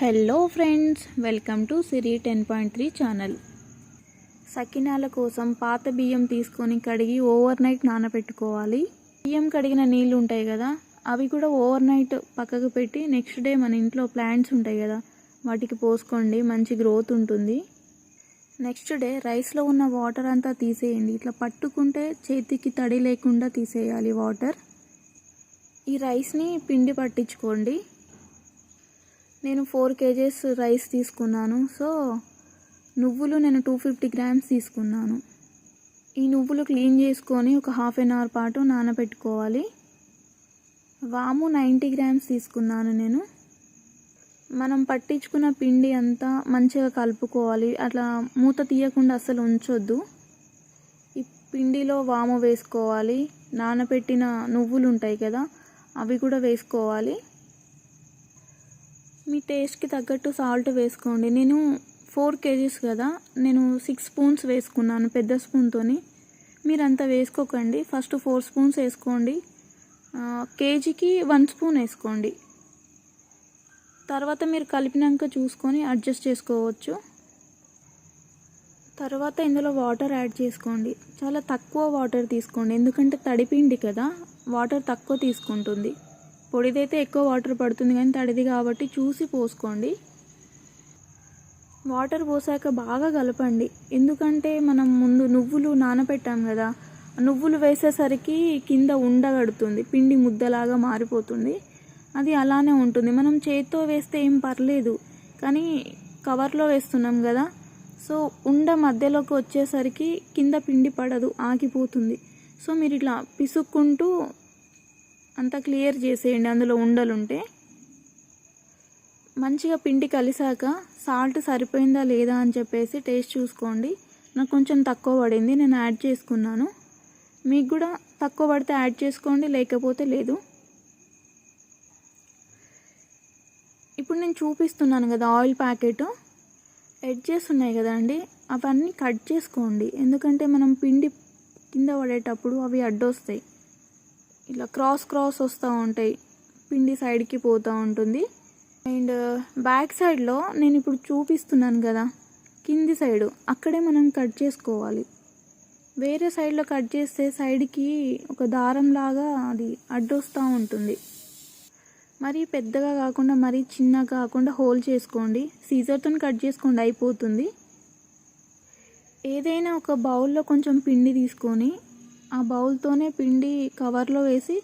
Hello friends welcome to Siri ten point three channel. సకినాల కోసం పాత బియ్యం తీసుకొని కడిగి ఓవర్ నైట్ నానబెట్టుకోవాలి బియ్యం కడిగిన నీళ్ళు ఉంటాయి కదా అవి కూడా ఓవర్ నైట్ పక్కకు పెట్టి నెక్స్ట్ డే మన ఇంట్లో ప్లాంట్స్ ఉంటాయి కదా వాటికి పోసుకోండి మంచి గ్రోత్ ఉంటుంది. నెక్స్ట్ డే రైస్లో ఉన్న వాటర్ అంతా తీసేయండి. ఇట్లా పట్టుకుంటే చేతికి తడి లేకుండా తీసేయాలి వాటర్. ఈ రైస్ని పిండి పట్టించుకోండి. నేను ఫోర్ కేజీస్ రైస్ తీసుకున్నాను. సో నువ్వులు నేను టూ ఫిఫ్టీ గ్రామ్స్ తీసుకున్నాను. ఈ నువ్వులు క్లీన్ చేసుకొని ఒక హాఫ్ అన్ అవర్ పాటు నానబెట్టుకోవాలి. వాము నైంటీ గ్రామ్స్ తీసుకున్నాను నేను. మనం పట్టించుకున్న పిండి అంతా మంచిగా కలుపుకోవాలి. అట్లా మూత తీయకుండా అసలు ఉంచొద్దు. ఈ పిండిలో వాము వేసుకోవాలి. నానబెట్టిన నువ్వులు ఉంటాయి కదా అవి కూడా వేసుకోవాలి. మీ టేస్ట్కి తగ్గట్టు సాల్ట్ వేసుకోండి. నేను ఫోర్ కేజీస్ కదా నేను సిక్స్ స్పూన్స్ వేసుకున్నాను పెద్ద స్పూన్తో మీరు అంత వేసుకోకండి ఫస్ట్ ఫోర్ స్పూన్స్ వేసుకోండి. కేజీకి వన్ స్పూన్ వేసుకోండి. తర్వాత మీరు కలిపినాక చూసుకొని అడ్జస్ట్ చేసుకోవచ్చు. తర్వాత ఇందులో వాటర్ యాడ్ చేసుకోండి. చాలా తక్కువ వాటర్ తీసుకోండి ఎందుకంటే తడిపిండి కదా వాటర్ తక్కువ తీసుకుంటుంది. పొడిదైతే ఎక్కువ వాటర్ పడుతుంది కానీ తడిది కాబట్టి చూసి పోసుకోండి. వాటర్ పోసాక బాగా కలపండి. ఎందుకంటే మనం ముందు నువ్వులు నానబెట్టాం కదా నువ్వులు వేసేసరికి కింద ఉండగడుతుంది పిండి ముద్దలాగా మారిపోతుంది. అది అలానే ఉంటుంది. మనం చేత్తో వేస్తే ఏం పర్లేదు కానీ కవర్లో వేస్తున్నాం కదా సో ఉండ మధ్యలోకి వచ్చేసరికి కింద పిండి పడదు ఆగిపోతుంది. సో మీరు ఇట్లా పిసుక్కుంటూ అంతా క్లియర్ చేసేయండి. అందులో ఉండలుంటే మంచిగా పిండి కలిసాక సాల్ట్ సరిపోయిందా లేదా అని చెప్పేసి టేస్ట్ చూసుకోండి. నాకు కొంచెం తక్కువ పడింది నేను యాడ్ చేసుకున్నాను. మీకు కూడా తక్కువ పడితే యాడ్ చేసుకోండి లేకపోతే లేదు. ఇప్పుడు నేను చూపిస్తున్నాను కదా ఆయిల్ ప్యాకెట్. ఎడ్జెస్ ఉన్నాయి కదండి అవన్నీ కట్ చేసుకోండి. ఎందుకంటే మనం పిండి కింద పడేటప్పుడు అవి అడ్డొస్తాయి. ఇలా క్రాస్ క్రాస్ వస్తూ ఉంటాయి. పిండి సైడ్కి పోతూ ఉంటుంది. అండ్ బ్యాక్ సైడ్లో నేను ఇప్పుడు చూపిస్తున్నాను కదా కింది సైడు అక్కడే మనం కట్ చేసుకోవాలి. వేరే సైడ్లో కట్ చేస్తే సైడ్కి ఒక దారం లాగా అది అడ్డొస్తూ ఉంటుంది. మరీ పెద్దగా కాకుండా మరీ చిన్నగా కాకుండా హోల్ చేసుకోండి. సీజర్తో కట్ చేసుకోండి అయిపోతుంది. ఏదైనా ఒక బౌల్లో కొంచెం పిండి తీసుకొని ఆ బౌల్తోనే పిండి కవర్లో వేసి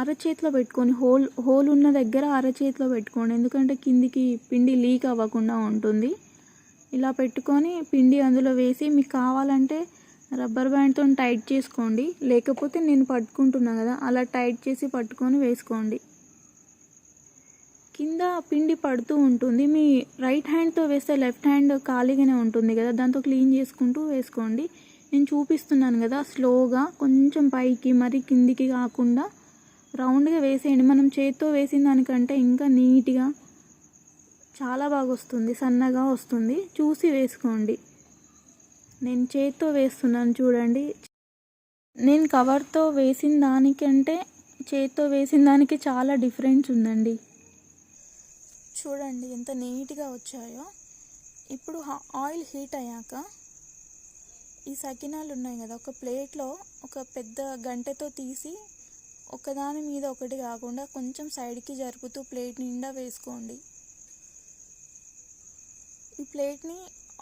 అరచేతిలో పెట్టుకొని హోల్ హోల్ ఉన్న దగ్గర అరచేతిలో పెట్టుకోండి. ఎందుకంటే కిందికి పిండి లీక్ అవ్వకుండా ఉంటుంది. ఇలా పెట్టుకొని పిండి అందులో వేసి మీకు కావాలంటే రబ్బర్ బ్యాండ్తో టైట్ చేసుకోండి. లేకపోతే నేను పట్టుకుంటున్నా కదా అలా టైట్ చేసి పట్టుకొని వేసుకోండి. కింద పిండి పడుతూ ఉంటుంది. మీ రైట్ హ్యాండ్తో వేస్తే లెఫ్ట్ హ్యాండ్ ఖాళీగానే ఉంటుంది కదా దాంతో క్లీన్ చేసుకుంటూ వేసుకోండి. నేను చూపిస్తున్నాను కదా స్లోగా కొంచెం పైకి మరి కిందికి కాకుండా రౌండ్గా వేసేయండి. మనం చేత్తో వేసిన దానికంటే ఇంకా నీట్గా చాలా బాగా వస్తుంది సన్నగా వస్తుంది. చూసి వేసుకోండి. నేను చేత్తో వేస్తున్నాను చూడండి. నేను కవర్తో వేసిన దానికంటే చేత్తో వేసిన దానికి చాలా డిఫరెన్స్ ఉందండి. చూడండి ఎంత నీట్గా వచ్చాయో. ఇప్పుడు ఆయిల్ హీట్ అయ్యాక ఈ సకినాలు ఉన్నాయి కదా ఒక ప్లేట్లో ఒక పెద్ద గంటెతో తీసి ఒకదాని మీద ఒకటి కాకుండా కొంచెం సైడ్కి జరుపుతూ ప్లేట్ నిండా వేసుకోండి. ఈ ప్లేట్ని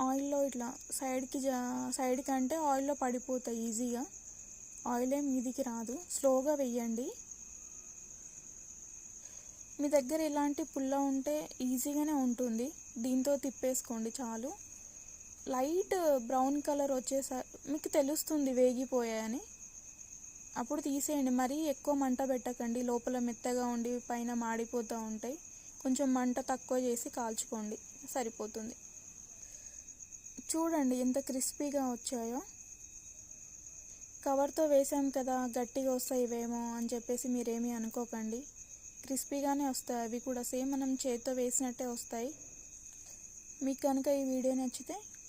ఆయిల్లో ఇట్లా సైడ్కి జా సైడ్ కంటే ఆయిల్లో పడిపోతాయి ఈజీగా. ఆయిల్ ఏం మీదికి రాదు స్లోగా వెయ్యండి మీ దగ్గర ఇలాంటి పుల్ల ఉంటే ఈజీగానే ఉంటుంది దీంతో తిప్పేసుకోండి చాలు. లైట్ బ్రౌన్ కలర్ వచ్చేసా మీకు తెలుస్తుంది వేగిపోయాయని. అప్పుడు తీసేయండి మరీ ఎక్కువ మంట పెట్టకండి లోపల మెత్తగా ఉండి పైన మాడిపోతూ ఉంటాయి. కొంచెం మంట తక్కువ చేసి కాల్చుకోండి సరిపోతుంది. చూడండి ఎంత క్రిస్పీగా వచ్చాయో. కవర్తో వేసాం కదా గట్టిగా వస్తాయి ఇవేమో అని చెప్పేసి మీరేమీ అనుకోకండి. క్రిస్పీగానే వస్తాయి అవి కూడా సేమ్ మనం చేత్తో వేసినట్టే వస్తాయి. మీకు కనుక ఈ వీడియో నచ్చితే